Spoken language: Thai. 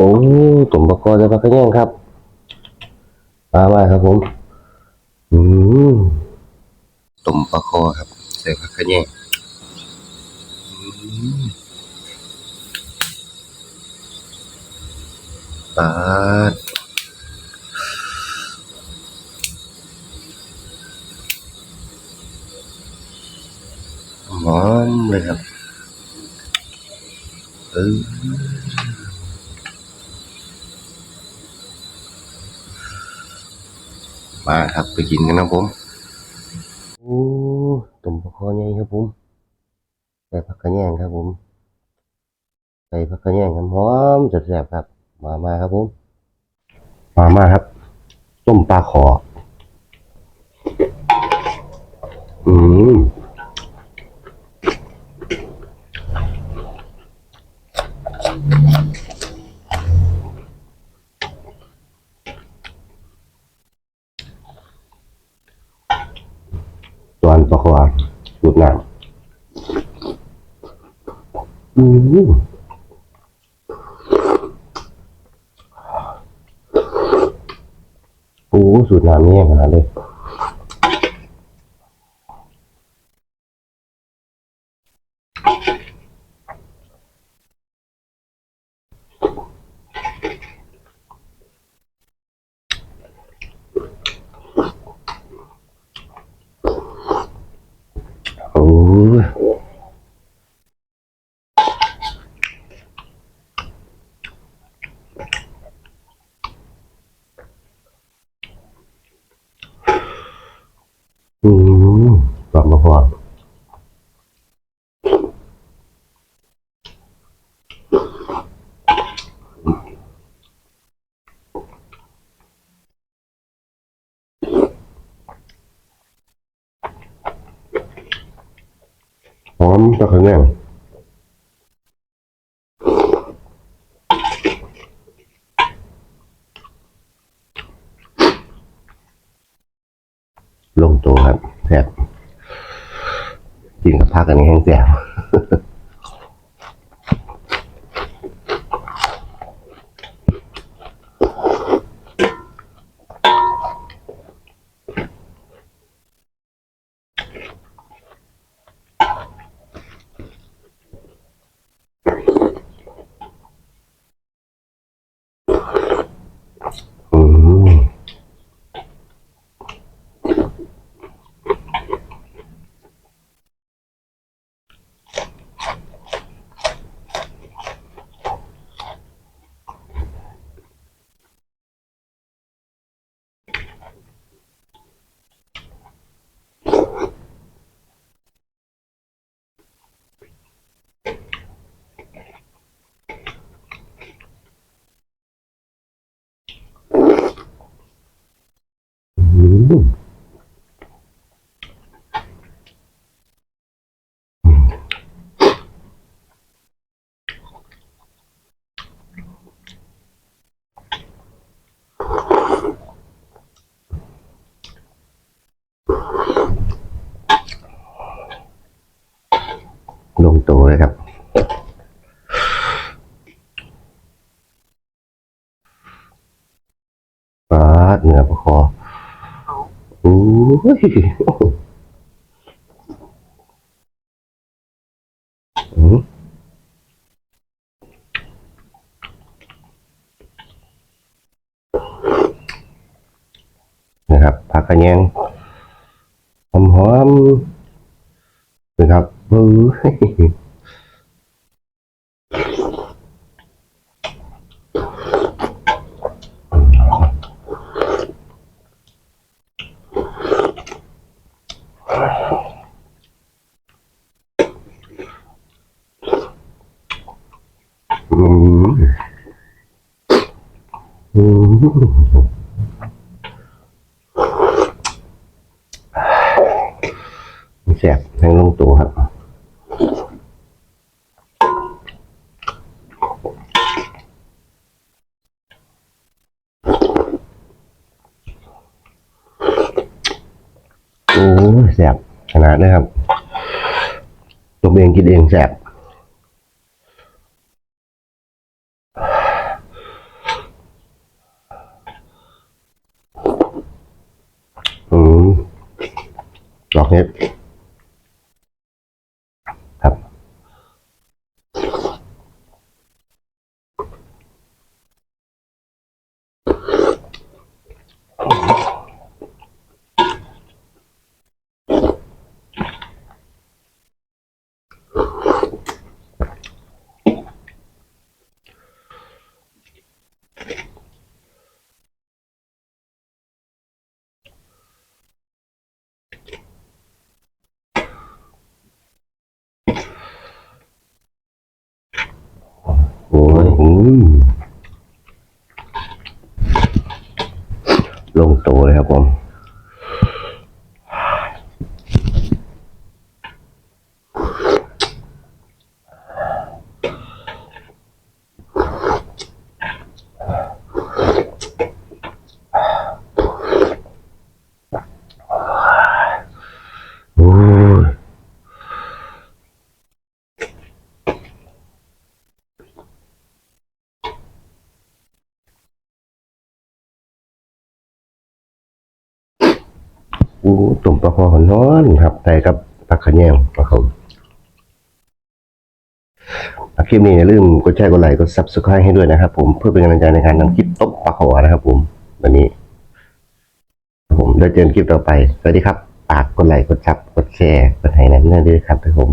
โอ้ตุ่มปลาคอจะปลากระแยงครับมามาครับผม อืมตุ่มปลาคอครับ ใส่ปลากระแยงอืมปลาดหอมเลยครับเออ มาครับไปกินกันนะผมโอ้ตุ่มปลาคอใหญ่ครับผมใส่ผักกระแยงครับผมใส่ผักกระแยงครับหอมจัดแสบครับ มามาครับผมมามาครับ ต้มปลาขออืม อนปลาขอสูตรน้ำอืมโอ้สูตรน้ำนี่ขนาดเลย โอ้ยอืมกลับมาพอ อมตะขะแนงลงตัวครับแซ่บกินกับพักอันนี้แห้งแซ่บ อืมอืม ลงตัวเลยครับ ปาดเหนือปลาคอ อ้ยนะครับผักกระแยงหอมหอมๆนะครับเฮ้ยอืมอืม แซ่บแห้งลงตัวครับโอ้แสบขนาดนี้ครับตัวเองกินเองแสบ เยอืมลงตัวเลยครับผม โอ้ย โอ้ตุ่มปลาคอหอนร้อนครับใส่กับปักขะแยงนะครับคลิปนี้อย่าลืมกดแชร์กดไลค์กดซับสไครต์ให้ด้วยนะครับ ผมเพื่อเป็นกำลังใจในการทำคลิปต้มปลาคอนะครับ ผมวันนี้ ผมได้เจอนคลิปต่อไปสวัสดีครับฝากกดไลค์กดซับกดแชร์กดให้นั้นด้วยครับผม